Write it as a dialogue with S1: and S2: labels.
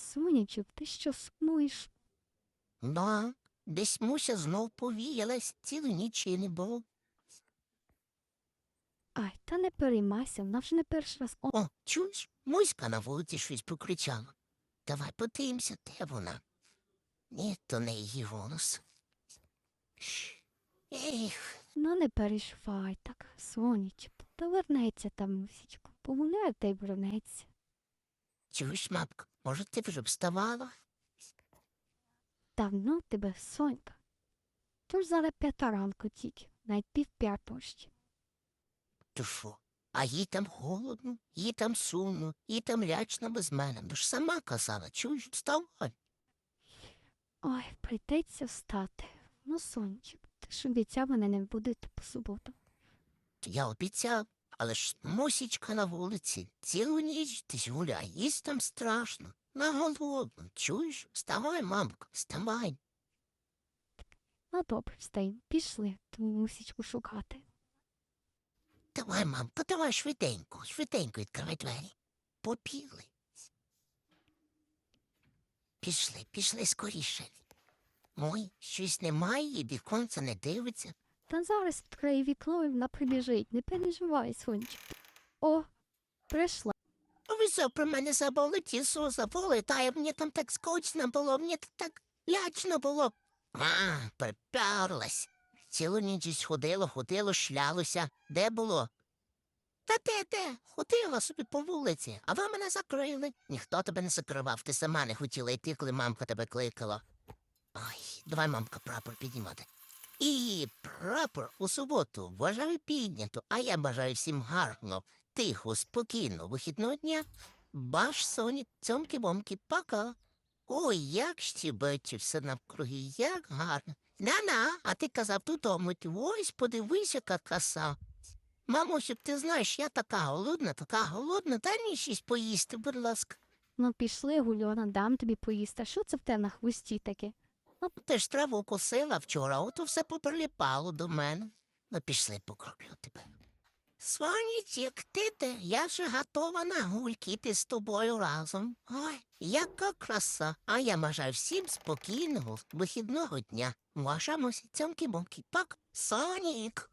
S1: Сонячок, ти що сумуєш?
S2: Да, десь Муся знов повіялась, цілу ніч її не було.
S1: Ай, та не переймайся, вона вже не перший раз. О,
S2: О, чуєш, Муська на вулиці щось покричала. Давай подивимося, де вона. Ні, то не її голос. Ех,
S1: ну не переживай так, сонячок. Та вернеться там мусічку. Погуляє та й вернеться.
S2: чуєш, мапка, може ти вже вставала?
S1: Давно тебе, сонька. Тож зараз п'ята ранку тільки, навіть пів п'ятого ще.
S2: То що? А їй там холодно, їй там сумно, їй там лячно без мене. Ну ж сама казала, чуєш, вставай.
S1: Ой, прийдеться встати. Ну, сонечок, ти ж обіцяв мене не будете по суботу.
S2: Я обіцяв, але ж мусічка на вулиці, цілу ніч ти гуляй, їсть там страшно. На голодно, чуєш? Вставай, мамка, вставай.
S1: Ну, добре, встаємо. Пішли ту мусічку шукати.
S2: Давай, мамка, давай швиденько, швиденько відкривай двері. Побігли. Пішли, пішли скоріше. Ой, щось немає, і віконце не дивиться.
S1: Та зараз відкриє вікно і вона прибіжить. Не переживай, сонечок. О, прийшла.
S2: Ви що про мене забули, ті що забули, та й мені там так скучно було, мені так лячно було. А, приперлась. Цілу ніч ходило, ходило, шлялося. Де було? Та де, де? Ходила собі по вулиці, а ви мене закрили. Ніхто тебе не закривав, ти сама не хотіла йти, коли мамка тебе кликала. Ой, давай, мамка, прапор піднімати. І прапор у суботу вважаю піднято, а я бажаю всім гарно, тихо, спокійно, вихідного дня. Баш Соні, цьомки-бомки, пока. Ой, як щебече все навкруги, як гарно. На-на, а ти казав додому, ось подивись, яка краса. Мамусю, ти знаєш, я така голодна, така голодна, дай мені щось поїсти, будь ласка.
S1: Ну, пішли, Гульона, дам тобі поїсти. Що це в тебе на хвості таке?
S2: Ти ж траву косила вчора, ото все поприліпало до мене. Ну, пішли покроплю тебе. Сонечек, ти де? Я вже готова на гулькіти з тобою разом. Ой, яка краса. А я бажаю всім спокійного вихідного дня. Ваша мусі цьомки-бомки. Пак, Сонік.